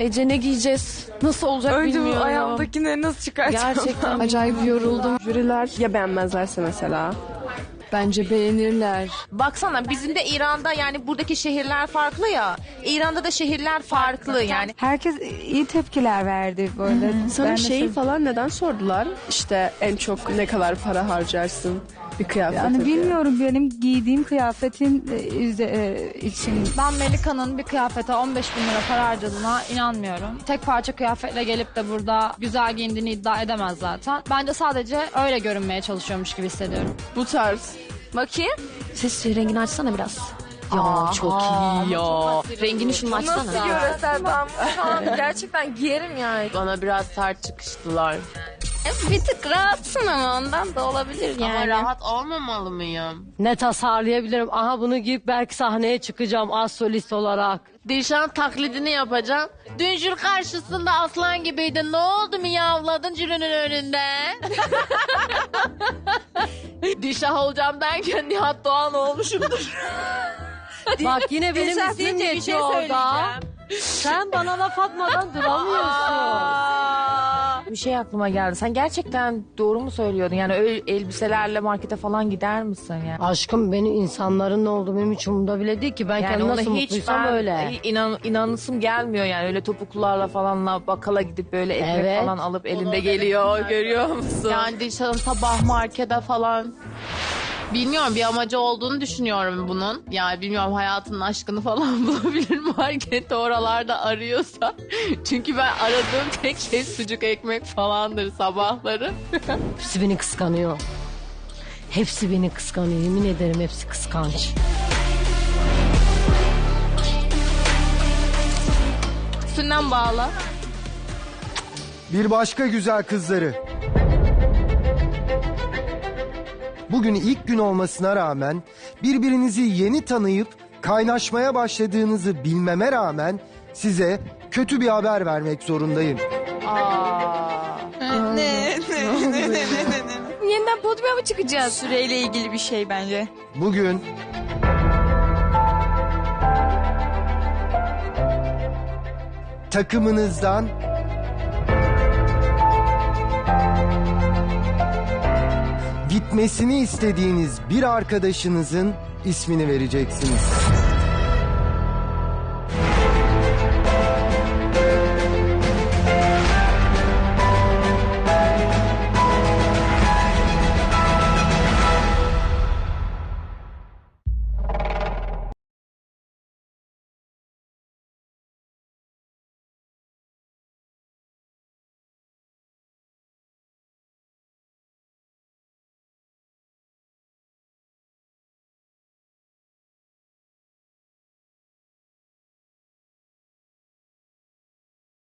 Ece ne giyeceğiz? Nasıl olacak Önce bilmiyorum. bu ayağımdakileri nasıl çıkaracağım? Gerçekten acayip yoruldum. Jüriler ya beğenmezlerse mesela. Bence beğenirler. Baksana bizim de İran'da yani buradaki şehirler farklı ya. İran'da da şehirler farklı yani. Herkes iyi tepkiler verdi böyle. Sana Ben de şeyi falan neden sordular? İşte en çok ne kadar para harcarsın bir kıyafete Yani diye. bilmiyorum benim giydiğim kıyafetin e, üze- e, için Ben Melika'nın bir kıyafete 15 bin lira para harcadığına inanmıyorum. Tek parça kıyafetle gelip de burada güzel giyindiğini iddia edemez zaten. Bence sadece öyle görünmeye çalışıyormuş gibi hissediyorum. Bu tarz. Bakayım. Ses rengini açsana biraz. Ya çok iyi ya. Rengini şunu açsana. göresel ben şu an gerçekten giyerim yani. Bana biraz sert çıkıştılar. Bir tık rahatsın ama ondan da olabilir yani. Ama rahat olmamalı mıyım? Ne tasarlayabilirim? Aha bunu giyip belki sahneye çıkacağım az solist olarak. Dilşan taklidini yapacağım. Dün jüri karşısında aslan gibiydin. Ne oldu miyavladın jürinin önünde? Dişah olacağım derken Nihat Doğan olmuşumdur. Bak yine benim ismim geçiyor orada. Sen bana laf atmadan duramıyorsun. Bir şey aklıma geldi. Sen gerçekten doğru mu söylüyordun? Yani öyle elbiselerle markete falan gider misin yani? Aşkım benim insanların ne olduğu benim hiç umurumda bile değil ki. Ben Yani kendim ona nasıl hiç mutluysam ben öyle. inan, inanısım gelmiyor yani öyle topuklularla falanla bakkala gidip böyle ekmek Evet. falan alıp elinde geliyor görüyor musun? Yani Dilşah'ın sabah markete falan Bilmiyorum bir amacı olduğunu düşünüyorum bunun. Yani bilmiyorum hayatının aşkını falan bulabilir markette oralarda arıyorsa. Çünkü ben aradığım tek şey sucuk ekmek falandır sabahları. Hepsi beni kıskanıyor. Hepsi beni kıskanıyor. Yemin ederim hepsi kıskanç. Üstünden bağla. Bir başka güzel kızları. Bugün ilk gün olmasına rağmen birbirinizi yeni tanıyıp kaynaşmaya başladığınızı bilmeme rağmen size kötü bir haber vermek zorundayım. Yeniden podyuma mı çıkacağız? Süreyle ilgili bir şey bence. Bugün takımınızdan gitmesini istediğiniz bir arkadaşınızın ismini vereceksiniz.